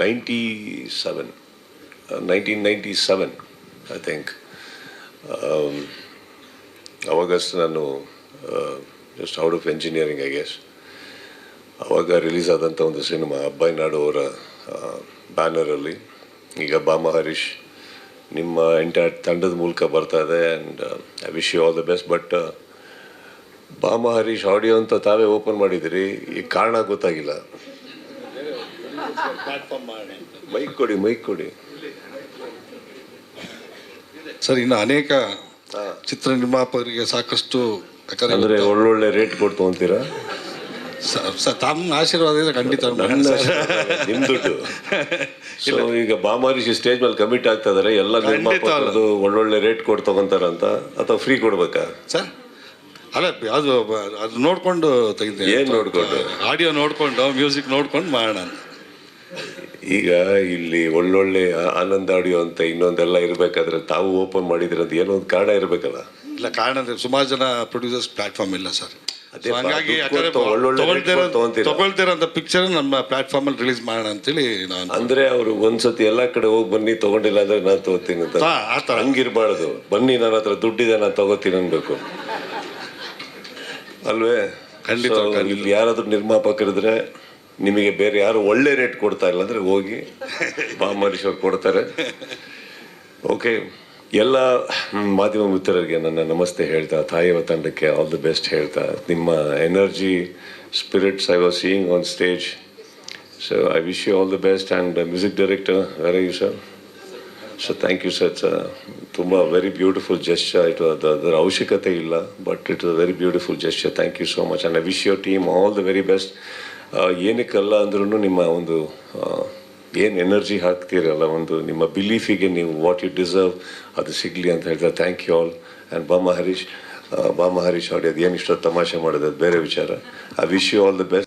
Ninety seven nineteen ninety seven I think ಅವಾಗಷ್ಟು ನಾನು just out of engineering I guess ಅವಾಗ release ಆದಂಥ ಒಂದು cinema ಅಬ್ಬಾಯಿ ನಾಡು ಅವರ ಬ್ಯಾನರಲ್ಲಿ ಈಗ ಬಾಮ ಹರೀಶ್ ನಿಮ್ಮ ಎಂಟೈರ್ ತಂಡದ ಮೂಲಕ ಬರ್ತಾ ಇದೆ and I wish you all the best but Bama Harish audio ಅಂತ ತಾವೇ ಓಪನ್ ಮಾಡಿದಿರಿ ಈ ಕಾರಣ ಗೊತ್ತಾಗಿಲ್ಲ. ಮೈಕ್ ಕೊಡಿ ಮೈಕ್ ಕೊಡಿ ಸರ್ ಇನ್ನು ಅನೇಕ. ಚಿತ್ರ ನಿರ್ಮಾಪಕರಿಗೆ ಸಾಕಷ್ಟು ಯಾಕಂದ್ರೆ ಅಂದರೆ ಒಳ್ಳೊಳ್ಳೆ ರೇಟ್ ಕೊಡ್ತು ಅಂತೀರಾ? ತಮ್ಮ ಆಶೀರ್ವಾದ ಇದೆ ಖಂಡಿತ ನಿಮ್ ದುಡ್ಡು. ಸೊ ಈಗ ಬಾಮಾರಿಶಿ ಸ್ಟೇಜ್ ಮೇಲೆ ಕಮಿಟ್ ಆಗ್ತಾ ಇದಾರೆ ಎಲ್ಲ ನಿರ್ಮಾಪಕರದು ಒಳ್ಳೊಳ್ಳೆ ರೇಟ್ ಕೊಡ್ ತಗೊಂತಾರಂತ ಅಥವಾ ಫ್ರೀ ಕೊಡ್ಬೇಕಾ? ಸರ್ ಅಲ್ಲ ಅದು ಅದು ನೋಡ್ಕೊಂಡು ತೆಗೆದ ಏನು ನೋಡ್ಕೊಂಡು? ಆಡಿಯೋ ನೋಡ್ಕೊಂಡು ಮ್ಯೂಸಿಕ್ ನೋಡ್ಕೊಂಡು ಮಾಡೋಣ ಈಗ ಇಲ್ಲಿ ಒಳ್ಳೊಳ್ಳೆ ಆನಂದ ಆಡಿಯೋ ಅಂತ ಇನ್ನೊಂದೆಲ್ಲ ಇರಬೇಕಾದ್ರೆ ತಾವು ಓಪನ್ ಮಾಡಿದ್ರೆ ಅಂತ ಏನೋ ಒಂದು ಕಾರಣ ಇರಬೇಕಲ್ಲ? ಇಲ್ಲ ಕಾರಣ ಅಂದ್ರೆ ಸುಮಾರು ಜನ ಪ್ರೊಡ್ಯೂಸರ್ಸ್ ಪ್ಲಾಟ್ಫಾರ್ಮ್ ಇಲ್ಲ ಸರ್. ಹಾಗಾಗಿ ತಗೊಳ್ತಿರೋಂಥ ಪಿಕ್ಚರ್ ನಮ್ಮ ಪ್ಲಾಟ್ಫಾರ್ಮ್ ಅಲ್ಲಿ ರಿಲೀಸ್ ಮಾಡೋಣ ಅಂತೇಳಿ ನಾನು ಅಂದ್ರೆ ಅವರು ಒಂದ್ಸತಿ ಎಲ್ಲಾ ಕಡೆ ಹೋಗಿ ಬನ್ನಿ ತಗೊಂಡಿಲ್ಲ ಅಂದ್ರೆ ನಾನು ತಗೋತೀನಿ ಅಂತ. ಆ ಥರ. ಹಂಗಿರ್ಬಾರ್ದು. ಬನ್ನಿ ನನ್ನ ಹತ್ರ ದುಡ್ಡಿದೆ ನಾನು ತಗೋತೀನಿ ಅನ್ಬೇಕು. ಅಲ್ವೇ? ಖಂಡಿತ. ಇಲ್ಲಿ ಯಾರಾದ್ರೂ ನಿರ್ಮಾಪಕರಿದ್ರೆ ನಿಮಗೆ ಬೇರೆ ಯಾರು ಒಳ್ಳೆ ರೇಟ್ ಕೊಡ್ತಾ ಇಲ್ಲ ಅಂದ್ರೆ ಹೋಗಿ ಬಾಮರೇಶ್ವರ್ ಕೊಡ್ತಾರೆ. ಓಕೆ ಎಲ್ಲ ಮಾಧ್ಯಮ ಮಿತ್ರರಿಗೆ ನನ್ನ ನಮಸ್ತೆ ಹೇಳ್ತಾ ತಾಯಿಯ ತಂಡಕ್ಕೆ ಆಲ್ ದಿ ಬೆಸ್ಟ್ ಹೇಳ್ತಾ, ನಿಮ್ಮ energy spirits I was seeing on stage so I wish you all the best and music director where you sir so thank you sir ತುಂಬ ವೆರಿ ಬ್ಯೂಟಿಫುಲ್ ಜೆಸ್ಚರ್ ಇಟ್ ಅದರ ಅವಶ್ಯಕತೆ ಇಲ್ಲ but it very beautiful gesture thank you so much and I wish your team all the very best ಏನಕ್ಕಲ್ಲ ಅಂದ್ರೂ ನಿಮ್ಮ ಒಂದು ಏನು energy ಹಾಕ್ತೀರಲ್ಲ ಒಂದು ನಿಮ್ಮ ಬಿಲೀಫಿಗೆ ನೀವು ವಾಟ್ ಯು ಡಿಸರ್ವ್ ಅದು ಸಿಗಲಿ ಅಂತ ಹೇಳ್ತಾರೆ ಥ್ಯಾಂಕ್ ಯು ಆಲ್ ಆ್ಯಂಡ್ ಬಾಮ ಹರೀಶ್ ಬಾಮ ಹರೀಶ್ ಅವ್ರಿಗೆ ಅದು ಏನು ಇಷ್ಟೊತ್ತು ತಮಾಷೆ ಮಾಡೋದು, ಅದು ಬೇರೆ ವಿಚಾರ. I wish you all the best